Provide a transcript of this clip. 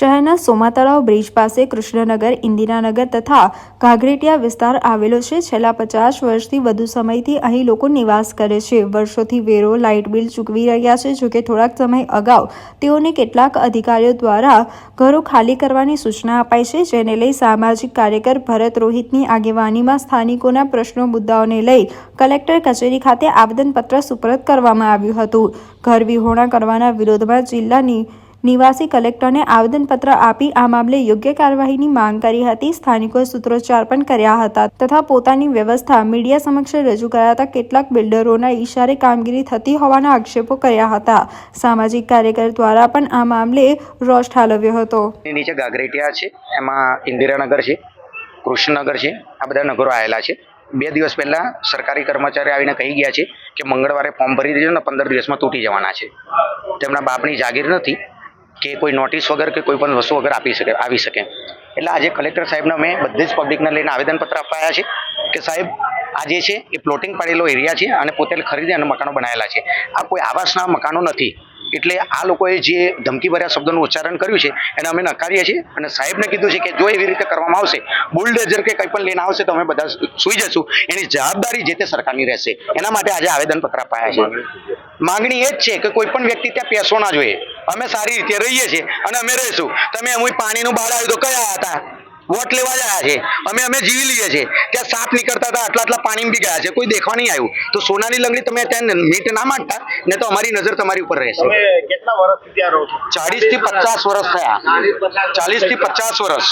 શહેરના સોમાતળાવ બ્રિજ પાસે કૃષ્ણનગર, ઇન્દિરાનગર તથા ઘાઘરેટિયા વિસ્તાર આવેલો છે. છેલ્લા પચાસ વર્ષથી વધુ સમયથી અહીં લોકો નિવાસ કરે છે. વર્ષોથી વેરો, લાઇટ બિલ ચૂકવી રહ્યા છે. જોકે થોડાક સમય અગાઉ તેઓને કેટલાક અધિકારીઓ દ્વારા ઘરો ખાલી કરવાની સૂચના અપાઈ છે, જેને લઈ સામાજિક કાર્યકર ભરત રોહિતની આગેવાનીમાં સ્થાનિકોના પ્રશ્નો, મુદ્દાઓને લઈ કલેક્ટર કચેરી ખાતે આવેદનપત્ર સુપરત કરવામાં આવ્યું હતું. ઘર વિહોણા કરવાના વિરોધમાં જિલ્લાની નિવાસી કલેક્ટરને આવેદનપત્ર આપી આ મામલે યોગ્ય કાર્યવાહીની માંગ કરી હતી. સ્થાનિકોએ સૂત્રોચ્ચાર પણ કર્યા હતા તથા પોતાની વ્યવસ્થા મીડિયા સમક્ષ રજૂ કરાતા કેટલાક બિલ્ડરોના ઈશારે કામગીરી થતી હોવાના આક્ષેપો કર્યા હતા. સામાજિક કાર્યકર દ્વારા પણ આ મામલે રોષ ઠાલવ્યો હતો. નીચે ગાગરેટિયા છે, એમાં ઇન્દિરાનગર છે, કૃષ્ણનગર છે, આ બધા નગરો આવેલા છે. બે દિવસ પહેલા સરકારી કર્મચારી આવીને કહી ગયા છે કે મંગળવારે ફોર્મ ભરી દેજો ને પંદર દિવસમાં તૂટી જવાના છે. તેમના બાપની જાગીર નથી કે કોઈ નોટિસ વગર કે કોઈ પણ વસ્તુ વગર આપી શકે આવી શકે. એટલે આજે કલેક્ટર સાહેબને અમે બધી જ પબ્લિકને લઈને આવેદનપત્ર અપાયા છે કે સાહેબ આ જે છે એ પ્લોટિંગ પાડેલો એરિયા છે અને પોતે ખરીદી અને મકાનો બનાવેલા છે. આ કોઈ આવાસના મકાનો નથી. એટલે આ લોકોએ જે ધમકીભર્યા શબ્દોનું ઉચ્ચારણ કર્યું છે એને અમે નકારીએ છીએ અને સાહેબને કીધું છે કે જો એવી રીતે કરવામાં આવશે બુલડેઝર કે કંઈ પણ લઈને આવશે તો અમે બધા સુઈ જશું. એની જવાબદારી જે તે સરકારની રહેશે. એના માટે આજે આવેદનપત્ર અપાયા છે? માંગણી એ જ છે કે કોઈ પણ વ્યક્તિ ત્યાં પેસો ના જોઈએ. અમે સારી રીતે રહીએ છીએ અને અમે રહીશું. તમે અમુક પાણીનું બાળ આવ્યું તો કયા હતા? વોટ લેવા જયા છે. અમે અમે જીવી લઈએ છીએ. ત્યાં સાપ નીકળતા હતા આટલા આટલા પાણી બી ગયા છે. કોઈ દેખવા નહીં આવ્યું. તો સોનાની લંગડી તમે ત્યાં મીટ ના માંડતા ને તો અમારી નજર તમારી ઉપર રહેશે. કેટલા વર્ષથી ત્યાં રહો છો? ચાલીસથી પચાસ વર્ષ થયા. ચાલીસથી પચાસ વર્ષ.